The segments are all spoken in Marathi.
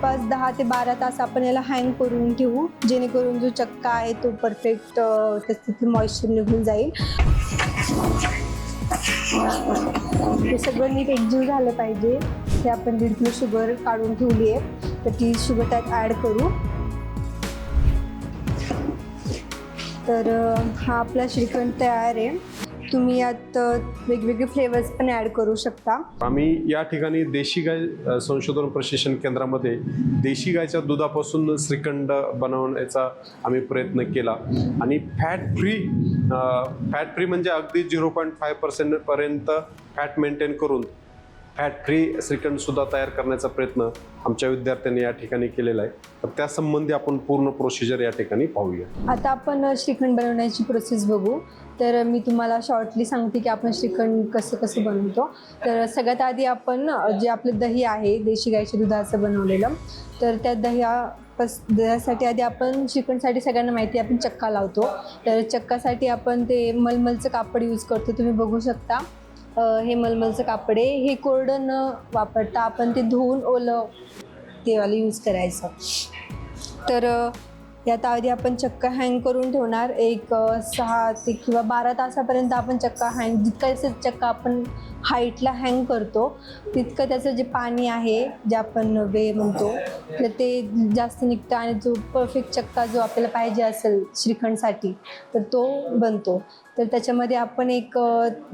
जवळपास दहा ते बारा तास आपण याला हँग करून ठेवू जेणेकरून जो चक्का आहे तो परफेक्ट त्याच्यातलं मॉइश्चर निघून जाईल. हे सगळं नीट एकजीव झालं पाहिजे. ते आपण दीड किलो शुगर काढून ठेवली आहे तर ती शुगर त्यात ॲड करू. तर हा आपला श्रीखंड तयार आहे. तुम्ही यात वेगवेगळे फ्लेवर्स पण ॲड करू शकता. आम्ही या ठिकाणी देशी गाय संशोधन प्रशिक्षण केंद्रामध्ये देशी गायच्या दुधापासून श्रीखंड बनवण्याचा आम्ही प्रयत्न केला. आणि फॅट फ्री फॅट फ्री म्हणजे अगदी झिरो पॉईंट फाय पर्सेंटपर्यंत फॅट मेंटेन करून फॅट फ्री श्रीखंडसुद्धा तयार करण्याचा प्रयत्न आमच्या विद्यार्थ्यांनी या ठिकाणी केलेला आहे. तर त्यासंबंधी आपण पूर्ण प्रोसिजर या ठिकाणी पाहूया. आता आपण श्रीखंड बनवण्याची प्रोसेस बघू. तर मी तुम्हाला शॉर्टली सांगते की आपण श्रीखंड कसं कसं बनवतो. तर सगळ्यात आधी आपण जे आपलं दही आहे देशी गाईच्या दुधाचं बनवलेलं. तर त्या दह्या पस दह्यासाठी आधी आपण श्रीखंडसाठी सगळ्यांना माहिती आपण चक्का लावतो. तर चक्कासाठी आपण ते मलमलचं कापड यूज करतो. तुम्ही बघू शकता. हे मलमलचं कापडे हे कोरडं न वापरता आपण ते धुवून ओलं तेवाला यूज करायचं. तर यात आधी आपण चक्का हँग करून ठेवणार. एक सहा ते किंवा बारा तासापर्यंत आपण चक्का हँग जितका चक्का आपण हाईटला हँग करतो तितकं त्याचं जे पाणी आहे जे आपण वे म्हणतो तर ते जास्त निघतं आणि जो परफेक्ट चक्का जो आपल्याला पाहिजे असेल श्रीखंडसाठी तर तो बनतो. तर त्याच्यामध्ये आपण एक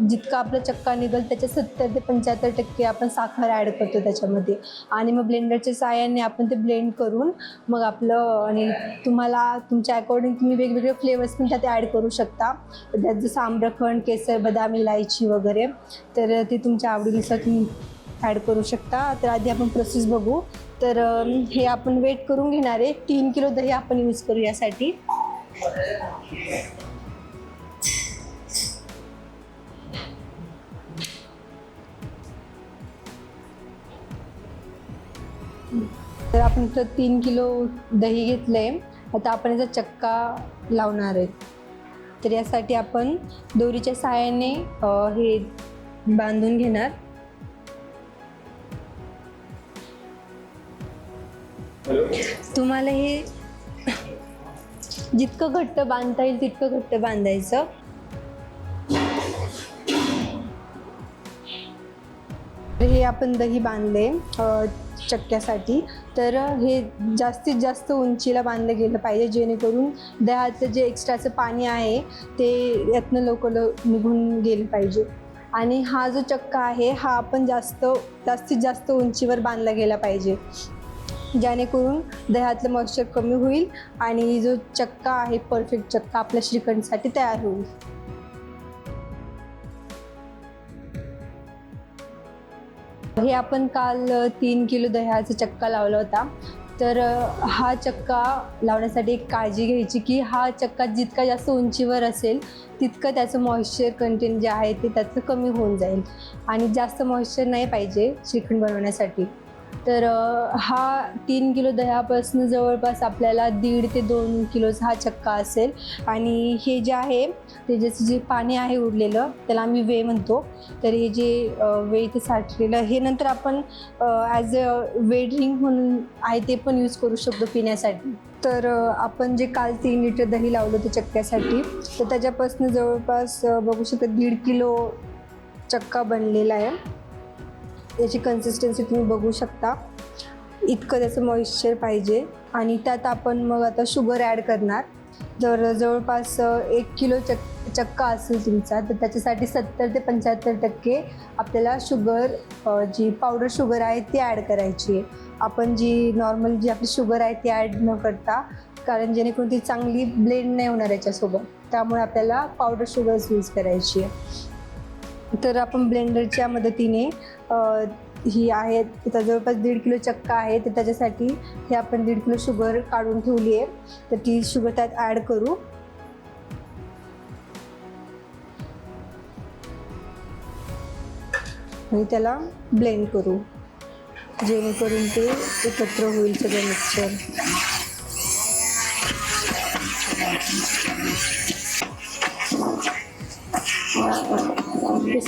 जितका आपला चक्का निघेल त्याच्या सत्तर ते पंच्याहत्तर टक्के आपण साखर ॲड करतो त्याच्यामध्ये. आणि मग ब्लेंडरच्या साहाय्याने आपण ते ब्लेंड करून मग आपलं आणि तुम्हाला तुमच्या अकॉर्डिंग तुम्ही वेगवेगळे फ्लेवर्स पण त्यात ॲड करू शकता. त्यात जसं आम्रखंड केसर बदाम इलायची वगैरे तर ते तुमच्या आवडीनुसार तुम्ही ॲड करू शकता. तर आधी आपण प्रोसेस बघू. तर हे आपण वेट करून घेणार आहे. तीन किलो दही आपण यूज करू यासाठी. तर आपण इथं तीन किलो दही घेतलं आहे आता आपण याचा चक्का लावणार आहे. तर यासाठी आपण दोरीच्या सहाय्याने हे बांधून घेणार. तुम्हाला हे जितकं घट्ट बांधता येईल तितकं घट्ट बांधायचं. हे आपण दही बांधले चक्क्यासाठी. तर हे जास्तीत जास्त उंचीला बांधलं गेलं पाहिजे जेणेकरून दह्याचं जे एक्स्ट्राचं पाणी आहे ते यातनं लवकर लव निघून गेलं पाहिजे. आणि हा जो चक्का आहे हा आपण जास्त जास्तीत जास्त उंचीवर बांधला गेला पाहिजे. जेणेकरून दह्यातलं मॉइश्चर कमी होईल आणि जो चक्का आहे परफेक्ट चक्का आपल्या श्रीखंडसाठी तयार होईल. हे आपण काल तीन किलो दह्याचा चक्का लावला होता. तर हा चक्का लावण्यासाठी एक काळजी घ्यायची की हा चक्का जितका जास्त उंचीवर असेल तितकं त्याचं मॉइश्चर कंटेंट जे आहे ते त्याचं कमी होऊन जाईल. आणि जास्त मॉइश्चर नाही पाहिजे श्रीखंड बनवण्यासाठी. तर हा तीन किलो दह्यापासून जवळपास आपल्याला दीड ते दोन किलोचा हा चक्का असेल. आणि हे जे आहे ते जे पाणी आहे उरलेलं त्याला आम्ही वे म्हणतो. तर हे जे वे इथे साठलेलं हे नंतर आपण ॲज अ वे ड्रिंक म्हणून आहे ते पण यूज करू शकतो पिण्यासाठी. तर आपण जे काल तीन लिटर दही लावलं होतं चक्क्यासाठी तर त्याच्यापासून जवळपास बघू शकता दीड किलो चक्का बनलेला आहे. याची कन्सिस्टन्सी तुम्ही बघू शकता. इतकं त्याचं मॉइश्चर पाहिजे. आणि त्यात आपण मग आता शुगर ॲड करणार. जर जवळपास एक किलो चक चक्का असेल तुमचा तर त्याच्यासाठी सत्तर ते पंच्याहत्तर टक्के आपल्याला शुगर जी पावडर शुगर आहे ती ॲड करायची आहे. आपण जी नॉर्मल जी आपली शुगर आहे ती ॲड न करता कारण जेणेकरून ती चांगली ब्लेंड नाही होणार याच्यासोबत. त्यामुळे आपल्याला पावडर शुगर्स यूज करायची आहे. तर आपण ब्लेंडरच्या मदतीने ही आहे त्या जवळपास दीड किलो चक्का आहे तर त्याच्यासाठी हे आपण दीड किलो शुगर काढून ठेवली आहे. तर ती शुगर त्यात ॲड करू. आणि त्याला ब्लेंड करू. जेणेकरून ते एकत्र होईल सगळं मिक्सर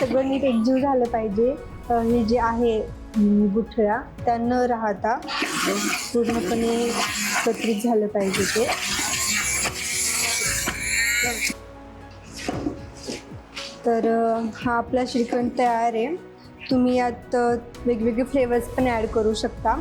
सगळं नीट एकजीव झालं पाहिजे. हे जे आहे गुठळ्या त्या न राहता पूर्णपणे एकत्रित झालं पाहिजे ते. तर हा आपला श्रीखंड तयार आहे. तुम्ही यात वेगवेगळे फ्लेवर्स पण ॲड करू शकता.